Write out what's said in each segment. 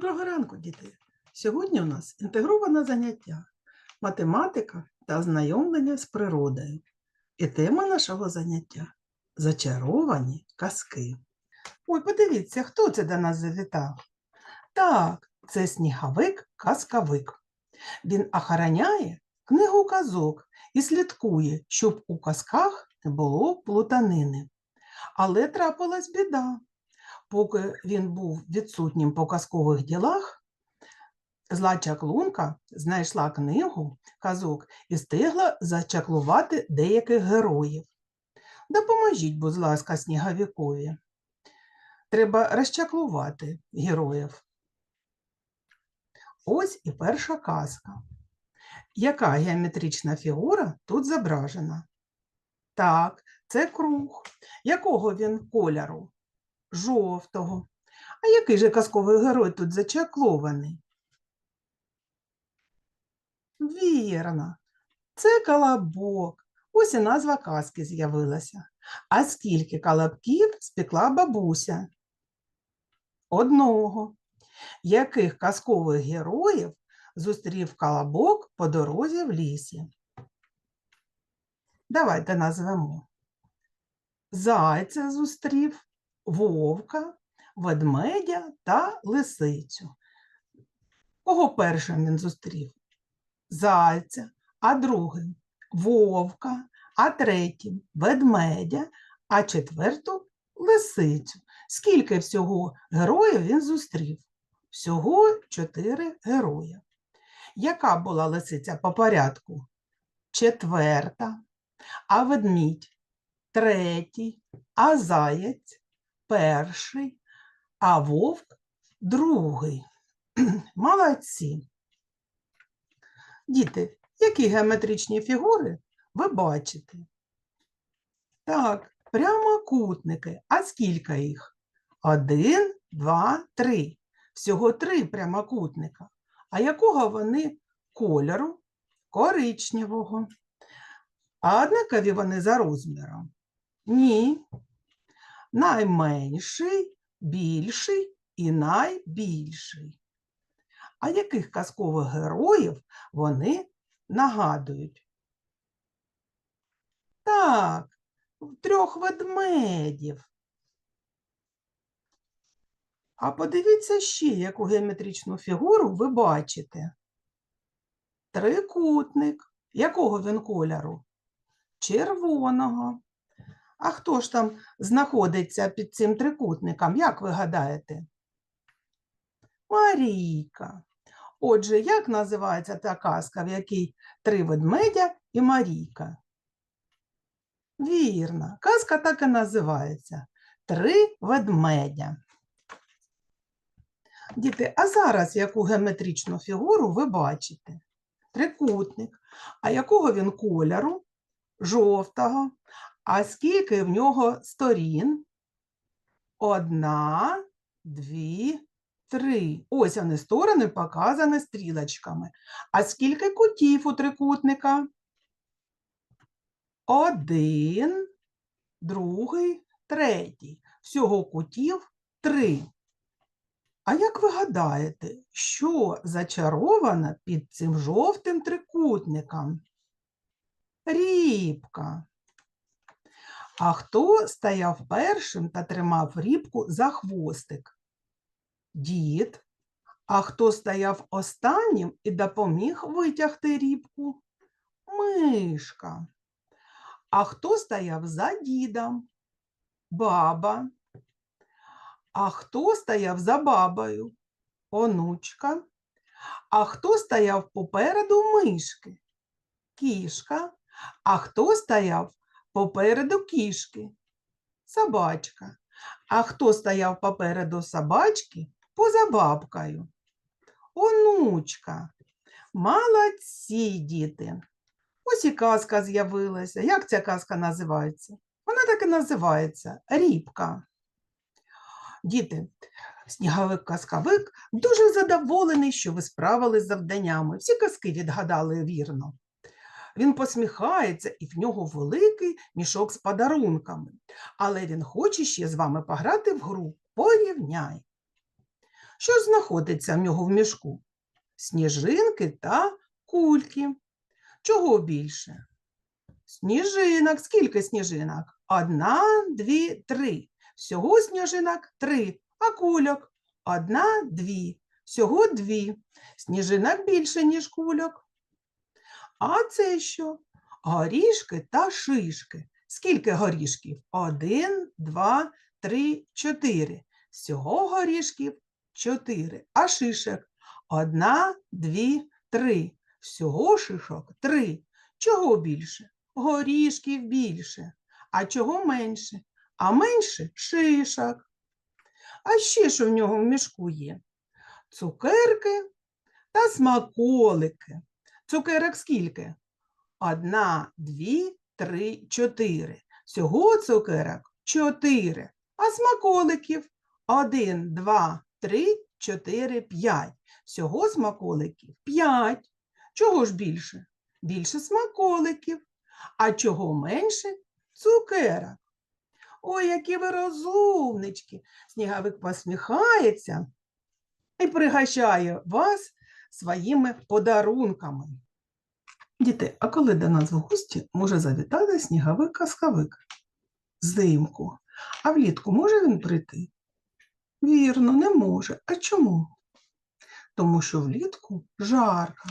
Доброго ранку, діти! Сьогодні у нас інтегроване заняття математика та ознайомлення з природою. І тема нашого заняття зачаровані казки. Ой, подивіться, хто це до нас завітав? Так, це сніговик-казкавик. Він охороняє книгу казок і слідкує, щоб у казках не було плутанини. Але трапилась біда поки він був відсутнім по казкових ділах, зла чаклунка знайшла книгу казок і встигла зачаклувати деяких героїв. Допоможіть, будь ласка, сніговікові. Треба розчаклувати героїв. Ось і перша казка. Яка геометрична фігура тут зображена? Так, це круг. Якого він кольору? Жовтого. А який же казковий герой тут зачаклований? Вірно, це колобок. Ось і назва казки з'явилася. А скільки колобків спекла бабуся? Одного. Яких казкових героїв зустрів колобок по дорозі в лісі? Давайте назвемо. Зайця зустрів, вовка, ведмедя та лисицю. Кого першим він зустрів? Зайця, а другим вовка, а третім ведмедя, а четверту лисицю. Скільки всього героїв він зустрів? Всього чотири герої. Яка була лисиця по порядку? Четверта, а ведмідь третій, а заєць перший, а вовк другий. Молодці. Діти, які геометричні фігури ви бачите? Так, прямокутники. А скільки їх? Один, два, три. Всього три прямокутника. А якого вони кольору? Коричневого. А однакові вони за розміром? Ні найменший, більший і найбільший. А яких казкових героїв вони нагадують? Так, трьох ведмедів. А подивіться ще, яку геометричну фігуру ви бачите. Трикутник. Якого він кольору? Червоного. А хто ж там знаходиться під цим трикутником, як ви гадаєте? Марійка. Отже, як називається та казка, в якій три ведмедя і Марійка? Вірно, казка так і називається Три ведмедя. Діти, а зараз яку геометричну фігуру ви бачите? Трикутник. А якого він кольору? Жовтого. А скільки в нього сторін? Одна, дві, три. Ось вони сторони показані стрілочками. А скільки кутів у трикутника? Один, другий, третій. Всього кутів три. А як ви гадаєте, що зачаровано під цим жовтим трикутником? Рібка. А хто стояв першим та тримав рібку за хвостик? Дід. А хто стояв останнім і допоміг витягти рібку? Мишка. А хто стояв за дідом? Баба. А хто стояв за бабою? Онучка. А хто стояв попереду мишки? Кішка. А хто стояв попереду кішки, собачка. А хто стояв попереду собачки поза бабкою? Онучка. Молодці діти. Ось і казка з'явилася. Як ця казка називається? Вона так і називається Рібка. Діти, сніговик-казкавик дуже задоволений, що ви справились з завданнями. Всі казки відгадали вірно. Він посміхається, і в нього великий мішок з подарунками. Але він хоче ще з вами пограти в гру. Порівняй. Що знаходиться в нього в мішку? Сніжинки та кульки. Чого більше? Сніжинок. Скільки сніжинок? Одна, дві, три. Всього сніжинок три, а кульок одна, дві. Всього дві. Сніжинок більше, ніж кульок. А це що? Горішки та шишки. Скільки горішків? Один, два, три, чотири. Всього горішків чотири. А шишок? Одна, дві, три. Всього шишок три. Чого більше? Горішків більше. А чого менше? А менше шишок. А ще що в нього в мішку є? Цукерки та смаколики. Цукерок скільки? Одна, дві, три, чотири. Всього цукерок чотири. А смаколиків один, два, три, чотири, п'ять. Всього смаколиків п'ять. Чого ж більше? Більше смаколиків. А чого менше? Цукерок. Ой, які ви розумнички. Снігавик посміхається і пригощає вас своїми подарунками. Діти, а коли до нас в гості може завітати сніговик-казковик? Взимку. А влітку може він прийти? Вірно, не може. А чому? Тому що влітку жарко.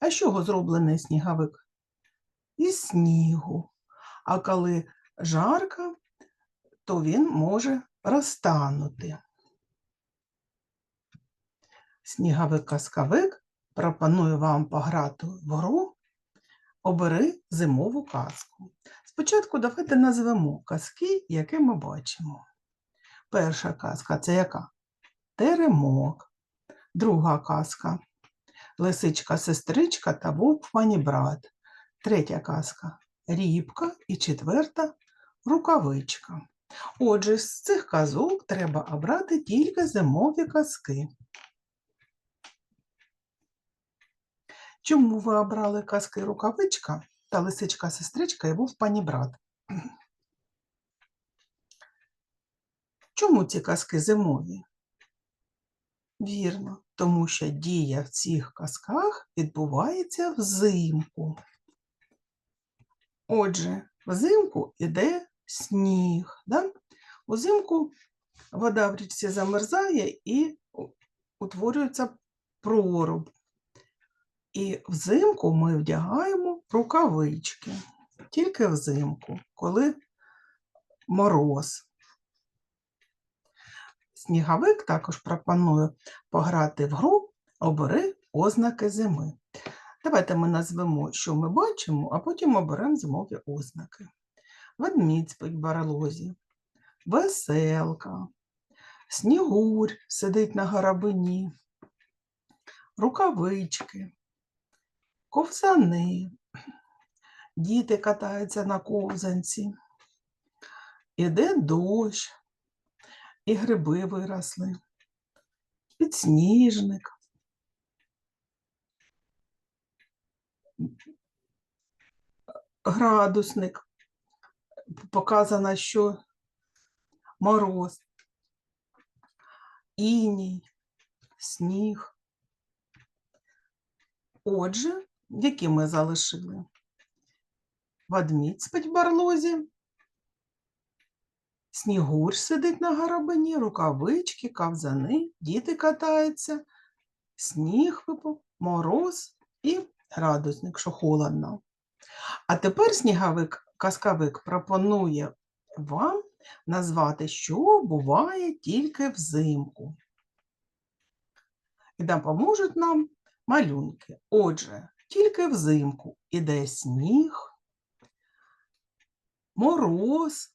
А з чого зроблений сніговик? Із снігу. А коли жарко, то він може розтанути. Сніговик-казковик пропоную вам пограти в гру Обери зимову казку. Спочатку давайте назвемо казки, які ми бачимо. Перша казка це яка? Теремок. Друга казка Лисичка-сестричка та вовк брат. Третя казка Рібка і четверта рукавичка. Отже, з цих казок треба обрати тільки зимові казки. Чому ви обрали казки рукавичка та лисичка-сестричка і вовк брат? Чому ці казки зимові? Вірно, тому що дія в цих казках відбувається взимку. Отже, взимку йде сніг. Да? Узимку вода в річці замерзає і утворюється проруб. І взимку ми вдягаємо рукавички. Тільки взимку, коли мороз. Сніговик також пропонує пограти в гру Обери ознаки зими. Давайте ми назвемо, що ми бачимо, а потім оберемо зимові ознаки. Ведмідь спить в барелозі, веселка, снігурь сидить на горобині, рукавички, ковзани, діти катаються на ковзанці, іде дощ, і гриби виросли, підсніжник. Градусник. Показано, що мороз, іній, сніг. Отже, які ми залишили? Ведмідь спить в барлозі, Снігур сидить на горобині, рукавички, кавзани, діти катаються, сніг випав, мороз і градусник, що холодно. А тепер сніговик, казкавик пропонує вам назвати, що буває тільки взимку. І допоможуть нам малюнки. Отже, тільки взимку іде сніг, мороз.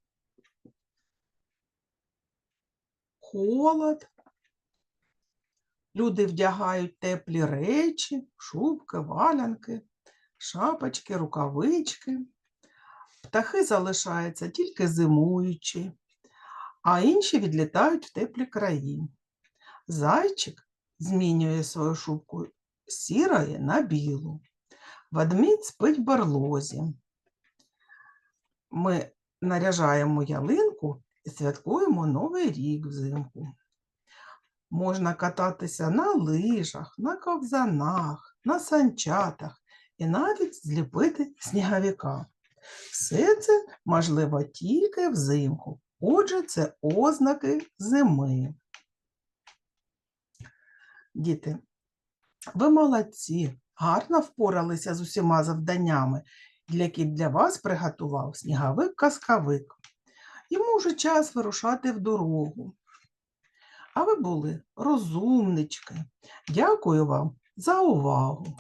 холод. Люди вдягають теплі речі, шубки, валянки, шапочки, рукавички. Птахи залишаються тільки зимуючі, а інші відлітають в теплі краї. Зайчик змінює свою шубку сірої на білу. Ведмідь спить в барлозі. Ми наряжаємо ялинку і святкуємо Новий рік взимку. Можна кататися на лижах, на ковзанах, на санчатах і навіть зліпити сніговика. Все це можливо тільки взимку. Отже, це ознаки зими. Діти, ви молодці, гарно впоралися з усіма завданнями, які для вас приготував сніговик-казкавик. Йому вже час вирушати в дорогу. А ви були розумнички. Дякую вам за увагу.